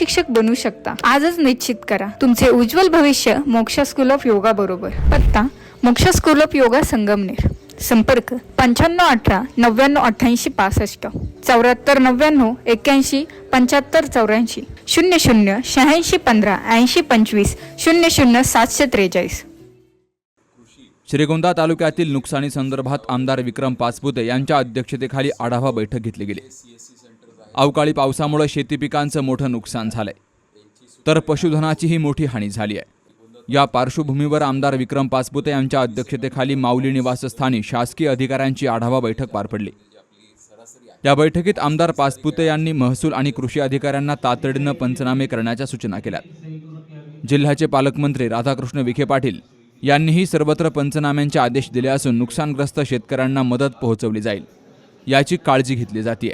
शिक्षक बनू शकता. आजच निश्चित करा. तुमचे उज्ज्वल भविष्य मोक्षा स्कूल ऑफ योगा बरोबर. पत्ता मोक्ष स्कूल ऑफ योगा संगमनेर. संपर्क पंच्याण्णव अठरा नव्याण्णव अठ्ठ्याऐंशी पासष्ट. चौऱ्याहत्तर नव्याण्णव एक्क्याऐंशी पंच्याहत्तर चौऱ्याऐंशी. शून्य शून्य शहाऐंशी पंधरा ऐंशी पंचवीस. शून्य शून्य सातशे त्रेचाळीस. श्रीगोंदा तालुक्यातील नुकसानी संदर्भात आमदार विक्रम पाचपुते यांच्या अध्यक्षतेखाली आढावा बैठक घेतली गेली. अवकाळी पावसामुळे शेती पिकांचं मोठं नुकसान झालंय. तर पशुधनाचीही मोठी हानी झाली आहे. या पार्श्वभूमीवर आमदार विक्रम पाचपुते यांच्या अध्यक्षतेखाली माऊली निवासस्थानी शासकीय अधिकाऱ्यांची आढावा बैठक पार पडली. या बैठकीत आमदार पाचपुते यांनी महसूल आणि कृषी अधिकाऱ्यांना तातडीनं पंचनामे करण्याच्या सूचना केल्या जिल्ह्याचे पालकमंत्री राधाकृष्ण विखे पाटील यांनीही सर्वत्र पंचनाम्यांचे आदेश दिले असून नुकसानग्रस्त शेतकऱ्यांना मदत पोहोचवली जाईल याची काळजी घेतली जाते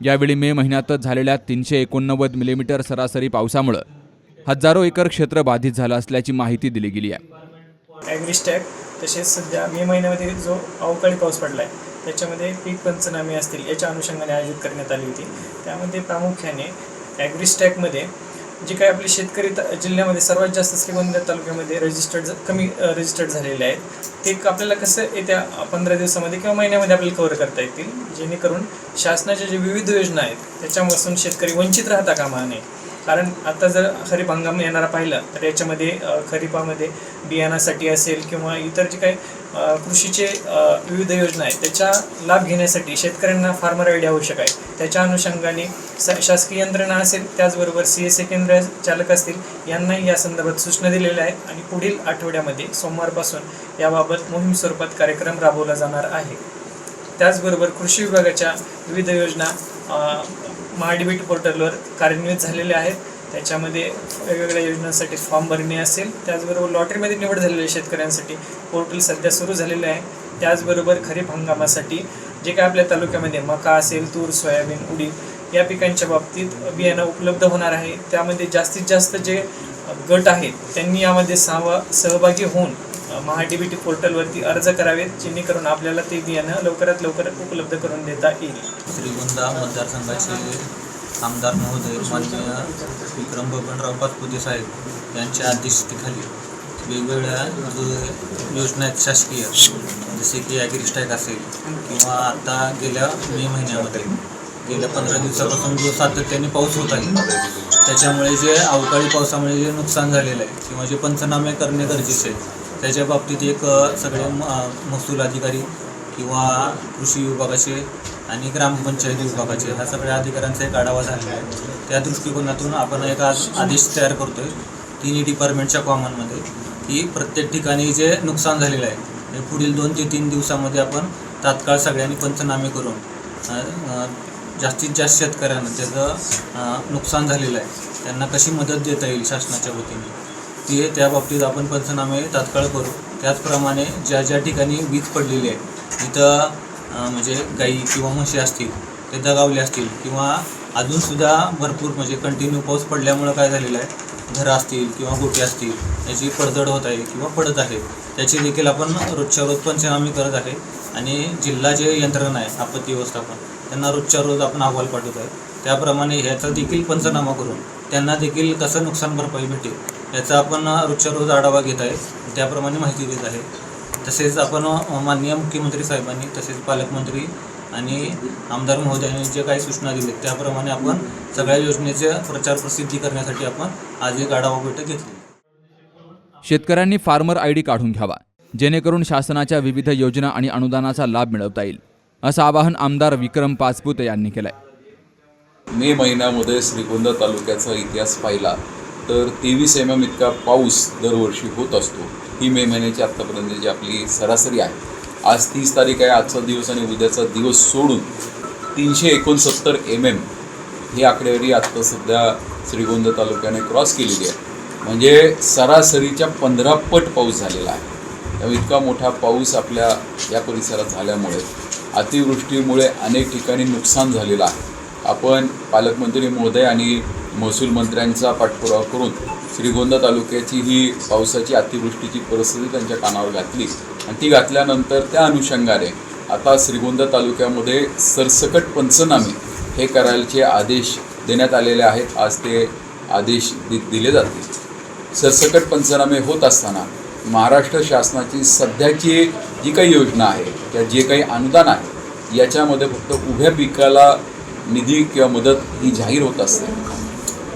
यावेळी मे महिन्यातच झालेल्या तीनशे एकोणनव्वद मिलीमीटर सरासरी पावसामुळं हजारो एकर क्षेत्र बाधित झालं असल्याची माहिती दिली गेली आहे. ॲग्रिस्टॅक तसेच सध्या मे महिन्यामध्ये जो अवकाळी पाऊस पडला आहे त्याच्यामध्ये पीक पंचनामे असतील याच्या अनुषंगाने आयोजित करण्यात आली होती. त्यामध्ये प्रामुख्याने ॲग्रिस्टॅकमध्ये जे काही आपले शेतकरी त- जिल्ह्यामध्ये सर्वात जास्त श्रीगोंदा तालुक्यामध्ये रजिस्टर्ड कमी रजिस्टर्ड झालेले आहेत. ते आपल्याला कसं येत्या पंधरा दिवसामध्ये किंवा महिन्यामध्ये आपल्याला कव्हर करता येतील. जेणेकरून शासनाच्या जे विविध योजना आहेत त्याच्यापासून शेतकरी वंचित राहता कामा नये. कारण आता जर खरीप हंगाम येणारा पाहिलं तर याच्यामध्ये खरीपामध्ये बियाणासाठी असेल किंवा इतर जे काही कृषीचे विविध योजना आहेत त्याचा लाभ घेण्यासाठी शेतकऱ्यांना फार्मर आयडी आवश्यक आहे. त्याच्या अनुषंगाने स शासकीय यंत्रणा असेल त्याचबरोबर सी एस ए केंद्र चालक असतील यांनाही या संदर्भात सूचना दिलेल्या आहेत आणि पुढील आठवड्यामध्ये सोमवारपासून याबाबत मोहीम स्वरूपात कार्यक्रम राबवला जाणार आहे. त्याचबरोबर कृषी विभागाच्या विविध योजना महाडीबीटी पोर्टलवर कार्यान्वित झालेले आहेत. त्याच्यामध्ये वेगवेगळ्या योजनांसाठी फॉर्म भरणे असेल. त्याचबरोबर लॉटरीमध्ये निवड झालेल्या शेतकऱ्यांसाठी. पोर्टल सध्या सुरू झालेले आहे. त्याचबरोबर खरीप हंगामासाठी जे काय आपल्या तालुक्यामध्ये मका असेल तूर सोयाबीन उडीद या पिकांच्या बाबतीत बियाणं उपलब्ध होणार आहे. त्यामध्ये जास्तीत जास्त जे गट आहेत त्यांनी यामध्ये सहवा सहभागी होऊन महा बी टी पोर्टलवरती अर्ज करावेत जेणेकरून आपल्याला ते बियाणं लवकरात लवकर उपलब्ध करून देता येईल. श्रीगोंदा मतदारसंघाचे आमदार महोदय माननीय विक्रम बबनराव पाचपुते साहेब यांच्या अध्यक्षतेखाली वेगवेगळ्या योजना आहेत शासकीय जसे की ॲग्रिस्टॅक असेल किंवा आता गेल्या मे महिन्यामध्ये गेल्या पंधरा दिवसापासून जो सातत्याने पाऊस होत आहे त्याच्यामुळे जे अवकाळी पावसामुळे जे नुकसान झालेलं आहे किंवा जे पंचनामे करणे गरजेचे आहे त्याच्या बाबतीत एक सगळे म- महसूल अधिकारी किंवा कृषी विभागाचे आणि ग्रामपंचायत विभागाचे ह्या सगळ्या अधिकाऱ्यांचा एक आढावा झालेला आहे. त्या दृष्टिकोनातून आपण एक आदेश तयार करतोय तिन्ही डिपार्टमेंटच्या कॉमनमध्ये की प्रत्येक ठिकाणी जे नुकसान झालेलं आहे हे पुढील दोन ते तीन दिवसामध्ये आपण तात्काळ सगळ्यांनी पंचनामे करून जास्तीत जास्त शेतकऱ्यांना त्याचं नुकसान झालेलं आहे त्यांना कशी मदत देता येईल शासनाच्या वतीने? ते त्या बाबतीत आपण पंचनामे तात्काळ करू. त्याचप्रमाणे ज्या ज्या ठिकाणी वीज पडलेली आहे तिथं म्हणजे गाई किंवा म्हशी असतील ते दगावले असतील किंवा अजूनसुद्धा भरपूर म्हणजे कंटिन्यू पाऊस पडल्यामुळं काय झालेलं आहे घरं असतील किंवा गोटी असतील याची पडझड होत आहे किंवा पडत आहे त्याची देखील आपण रोजच्या रोज पंचनामे करत आहे. आणि जिल्हा जे यंत्रणा आहे आपत्ती व्यवस्थापन त्यांना रोजच्या रोज आपण अहवाल पाठवत आहे. त्याप्रमाणे ह्याचा देखील पंचनामा करून त्यांना देखील कसं नुकसान भरपाई भेटेल याचा आपण रोजच्या रोज आढावा घेत आहे. त्याप्रमाणे माहिती देत आहे. तसेच आपण माननीय मुख्यमंत्री साहेबांनी तसेच पालकमंत्री आणि आमदार महोदयांनी जे काही सूचना दिल्या त्याप्रमाणे आपण सगळ्या योजनेचे प्रचार प्रसिद्धी करण्यासाठी आपण आज एक आढावा बैठक घेतली. शेतकऱ्यांनी फार्मर आय डी काढून घ्यावा. जेणेकरून शासनाच्या विविध योजना आणि अनुदानाचा लाभ मिळवता येईल असं आवाहन आमदार विक्रम पाचपुते यांनी केलंय. मे महिन्यामध्ये श्रीगोंदा तालुक्याचा इतिहास पाहिला. तर तेवीस एम एम इतका पाऊस दरवर्षी होत असतो. ही मे महिन्याची आत्तापर्यंत जी आपली सरासरी आहे. आज तीस तारीख आहे आजचा दिवस आणि उद्याचा दिवस सोडून तीनशे एकोणसत्तर एम एम ही आकडेवारी आत्ता सध्या श्रीगोंदा तालुक्याने क्रॉस केलेली आहे. म्हणजे सरासरीच्या पंधरा पट पाऊस झालेला आहे. त्यामुळे इतका मोठा पाऊस आपल्या या परिसरात झाल्यामुळे अतिवृष्टीमुळे अनेक ठिकाणी नुकसान झालेलं आहे. आपण पालकमंत्री महोदय आणि महसूल मंत्र्यांचा पाठपुरावा करून श्रीगोंदा तालुक्याची ही पावसाची अतिवृष्टीची परिस्थिती त्यांच्या कानावर घातली. आणि ती घातल्यानंतर त्या अनुषंगाने आता श्रीगोंदा तालुक्यामध्ये सरसकट पंचनामे हे करायचे आदेश देण्यात आलेले आहेत. आज ते आदेश दि दिले जातील. सरसकट पंचनामे होत असताना महाराष्ट्र शासनाची सध्याची जी काही योजना आहे किंवा जे काही अनुदान आहे याच्यामध्ये फक्त उभ्या पिकाला निधी किंवा मदत ही जाहीर होत असते.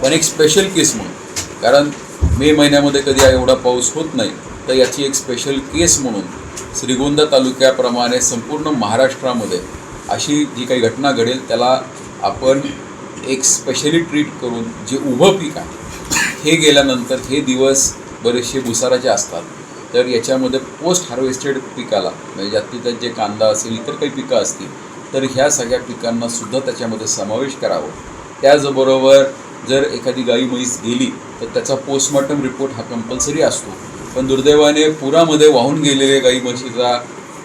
पण एक स्पेशल केस म्हणून कारण मे महिन्यामध्ये कधी एवढा पाऊस होत नाही तर याची एक स्पेशल केस म्हणून श्रीगोंदा तालुक्याप्रमाणे संपूर्ण महाराष्ट्रामध्ये अशी जी काही घटना घडेल त्याला आपण एक स्पेशली ट्रीट करून जे उभं पीक आहे हे गेल्यानंतर हे दिवस बरेचसे भुसाराचे असतात. तर याच्यामध्ये पोस्ट हार्वेस्टेड पिकाला म्हणजे जास्तीत जास्त जे कांदा असेल इतर काही पिकं असतील तर ह्या सगळ्या पिकांना सुद्धा त्याच्यामध्ये समावेश करावं. त्याचबरोबर जर एखादी गाई म्हैस गेली तर त्याचा पोस्टमॉर्टम रिपोर्ट हा कंपल्सरी असतो. पण दुर्दैवाने पुरामध्ये वाहून गेलेले गाई म्हशीचा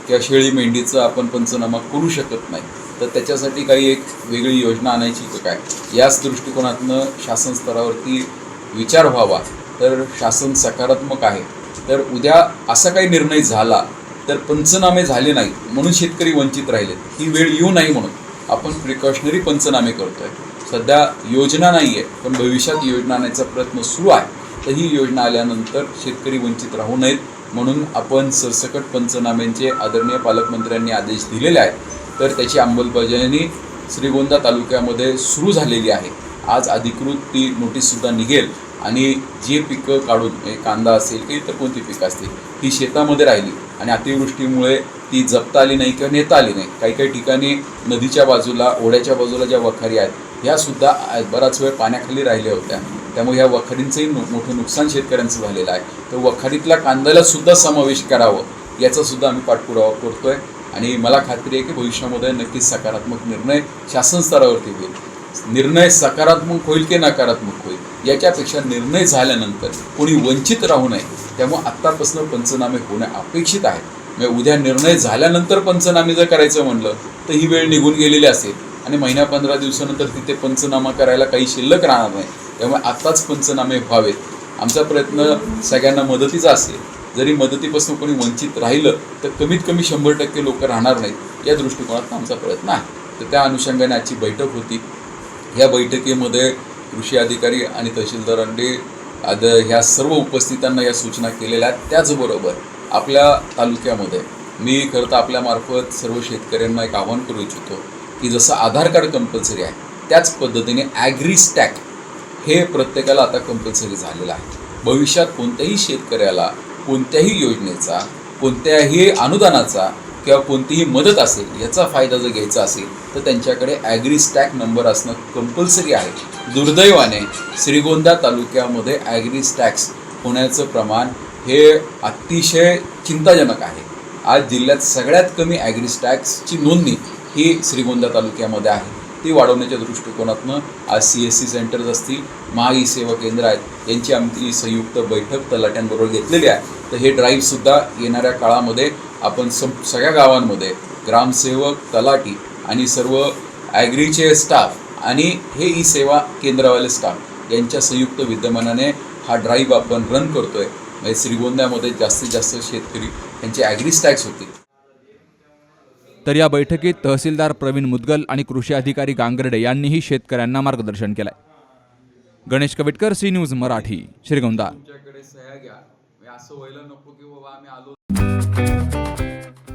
किंवा शेळी मेंढीचा आपण पंचनामा करू शकत नाही. तर त्याच्यासाठी काही एक वेगळी योजना आणायची का काय? याच दृष्टिकोनातनं शासन स्तरावरती विचार व्हावा. तर शासन सकारात्मक आहे. तर उद्या असा काही निर्णय झाला तर पंचनामे झाले नाही म्हणून शेतकरी वंचित राहिले. ही वेळ येऊ नाही म्हणून आपण प्रिकॉशनरी पंचनामे करतो आहे सध्या योजना नाही आहे पण भविष्यात योजना आणायचा प्रयत्न सुरू आहे. तर ही योजना आल्यानंतर शेतकरी वंचित राहू नयेत म्हणून आपण सरसकट पंचनाम्यांचे आदरणीय पालकमंत्र्यांनी आदेश दिलेले आहेत. तर त्याची अंमलबजावणी श्रीगोंदा तालुक्यामध्ये सुरू झालेली आहे. आज अधिकृत ती नोटीससुद्धा निघेल आणि जे पिकं काढून म्हणजे कांदा असेल किंवा इतर कोणती पिकं असतील ही शेतामध्ये राहिली. आणि अतिवृष्टीमुळे ती जपता आली नाही किंवा नेता आली नाही. काही काही ठिकाणी नदीच्या बाजूला ओढ्याच्या बाजूला ज्या वखारी आहेत ह्या सुद्धा बराच वेळ पाण्याखाली राहिल्या होत्या. त्यामुळे ह्या वखारींचंही मोठं नुकसान शेतकऱ्यांचं झालेलं आहे. तर वखारीतल्या कांद्याला सुद्धा समावेश करावं याचा सुद्धा आम्ही पाठपुरावा करतोय. आणि मला खात्री आहे की भविष्यामध्ये नक्कीच सकारात्मक निर्णय शासन स्तरावरती होईल. निर्णय सकारात्मक होईल की नकारात्मक होईल? याच्यापेक्षा निर्णय झाल्यानंतर कोणी वंचित राहू नये. त्यामुळे आत्तापासून पंचनामे होणे अपेक्षित आहे म्हणजे उद्या निर्णय झाल्यानंतर पंचनामे जर करायचं म्हणलं तर ही वेळ निघून गेलेली असेल. आणि महिन्या पंधरा दिवसानंतर तिथे पंचनामा करायला काही शिल्लक राहणार नाही. त्यामुळे आत्ताच पंचनामे व्हावेत. आमचा प्रयत्न सगळ्यांना मदतीचा असेल. जरी मदतीपासून कोणी वंचित राहिलं तर कमीत कमी शंभर टक्के लोक राहणार नाहीत. या दृष्टिकोनातून आमचा प्रयत्न आहे. तर त्या अनुषंगाने आजची बैठक होती. ह्या बैठकीमध्ये कृषी अधिकारी आणि तहसीलदारांनी आद ह्या सर्व उपस्थितांना या सूचना केलेल्या आहेत त्याचबरोबर आपल्या तालुक्यामध्ये मी खरं तर आपल्यामार्फत सर्व शेतकऱ्यांना एक आवाहन करू इच्छितो की जसं आधार कार्ड कंपल्सरी आहे त्याच पद्धतीने ॲग्री स्टॅक हे प्रत्येकाला आता कंपल्सरी झालेलं आहे. भविष्यात कोणत्याही शेतकऱ्याला कोणत्याही योजनेचा कोणत्याही अनुदानाचा किंवा कोणतीही मदत असेल याचा फायदा जर घ्यायचा असेल तर त्यांच्याकडे ॲग्री स्टॅक नंबर असणं कंपल्सरी आहे. दुर्दैवाने श्रीगोंदा तालुक्यामध्ये ॲग्री स्टॅक्स होण्याचं प्रमाण हे अतिशय चिंताजनक आहे. आज जिल्ह्यात सगळ्यात कमी ॲग्री स्टॅक्सची नोंदणी ही श्रीगोंदा तालुक्यामध्ये आहे. ती वाढवण्याच्या दृष्टिकोनातनं आज सी एस सी सेंटर्स असतील महा ई सेवा केंद्र आहेत यांची आमची संयुक्त बैठक तलाट्यांबरोबर घेतलेली आहे. तर हे ड्राईव्हसुद्धा येणाऱ्या काळामध्ये आपण सं सगळ्या गावांमध्ये ग्रामसेवक तलाटी आणि सर्व ॲग्रीचे स्टाफ आणि हे ई सेवा केंद्रवाले स्टाफ यांच्या संयुक्त विद्यमानाने हा ड्राईव्ह आपण रन करतोय. म्हणजे श्रीगोंद्यामध्ये जास्तीत जास्त शेतकरी यांचे ॲग्री स्टॅक्स होतील तर या बैठकीत तहसीलदार प्रवीण मुदगल आणि कृषी अधिकारी गांगर्डे यांनीही शेतकऱ्यांना मार्गदर्शन केलंय. Ganesh Kavitkar C news Marathi Shrigonda.